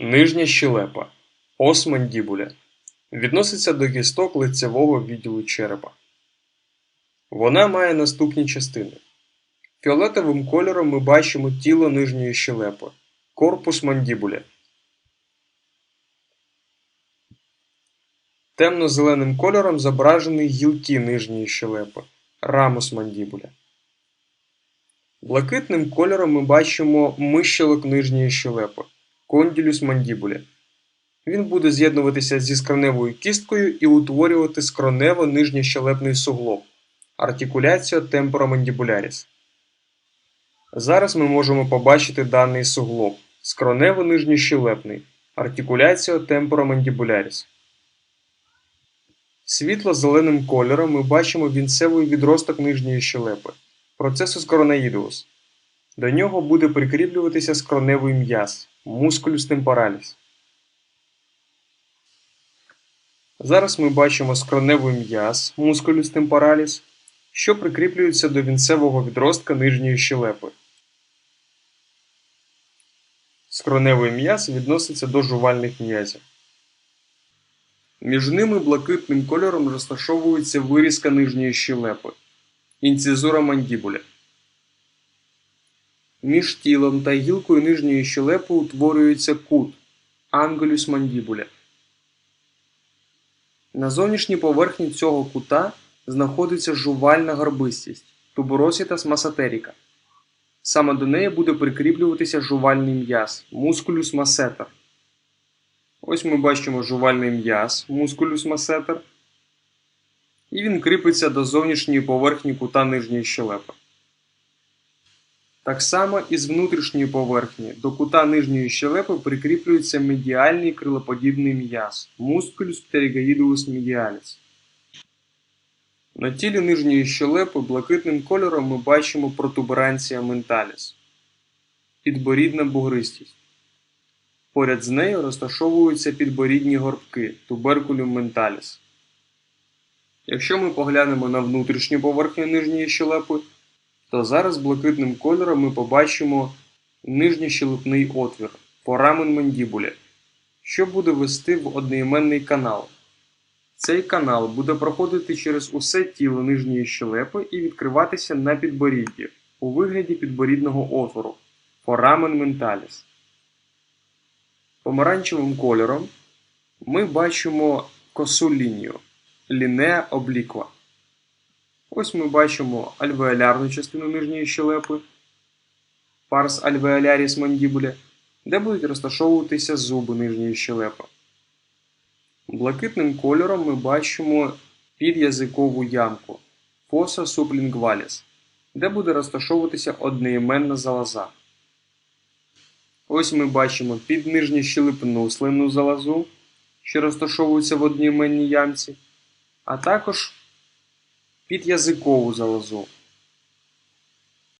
Нижня щелепа ос мандібуля відноситься до кісток лицевого відділу черепа. Вона має наступні частини. Фіолетовим кольором ми бачимо тіло нижньої щелепи корпус мандібуля. Темно-зеленим кольором зображені гілки нижньої щелепи рамус мандібуля. Блакитним кольором ми бачимо мищелок нижньої щелепи кондилюс мандібуля. Він буде з'єднуватися зі скроневою кісткою і утворювати скронево нижньощелепний суглоб артикуляція темпоромандібуляріс. Зараз ми можемо побачити даний суглоб скронево нижньощелепний артикуляція темпоромандібуляріс. Світло-зеленим кольором ми бачимо вінцевий відросток нижньої щелепи процесус коронаїдеус. До нього буде прикріплюватися скроневий м'яз мускулюс темпораліс. Зараз ми бачимо скроневий м'яз мускулюс темпораліс, що прикріплюється до вінцевого відростка нижньої щелепи. Скроневий м'яз відноситься до жувальних м'язів. Між ними блакитним кольором розташовується вирізка нижньої щелепи інцизура мандібуля. Між тілом та гілкою нижньої щелепи утворюється кут ангулюс мандібуля. На зовнішній поверхні цього кута знаходиться жувальна горбистість туборосітас масатеріка. Саме до неї буде прикріплюватися жувальний м'яз мускулюс масетер. Ось ми бачимо жувальний м'яз мускулюс масетер. І він кріпиться до зовнішньої поверхні кута нижньої щелепи. Так само і з внутрішньої поверхні до кута нижньої щелепи прикріплюється медіальний крилоподібний м'яз мускулюс птеригоїдеус медіаліс. На тілі нижньої щелепи блакитним кольором ми бачимо протуберанція менталіс підборідна бугристість. Поряд з нею розташовуються підборідні горбки туберкулюм менталіс. Якщо ми поглянемо на внутрішню поверхню нижньої щелепи, то зараз блакитним кольором ми побачимо нижньощелепний отвір форамен мандібуля, що буде вести в одноіменний канал. Цей канал буде проходити через усе тіло нижньої щелепи і відкриватися на підборідді у вигляді підборідного отвору форамен менталіс. Помаранчевим кольором ми бачимо косу лінію лінеа обліква. Ось ми бачимо альвеолярну частину нижньої щелепи, парс альвеоляріс мандібуля, де будуть розташовуватися зуби нижньої щелепи. Блакитним кольором ми бачимо під'язикову ямку фоса сублінгваліс, де буде розташовуватися одноіменна залоза. Ось ми бачимо піднижньощелепну слинну залозу, що розташовується в одноіменній ямці, а також під'язикову залозу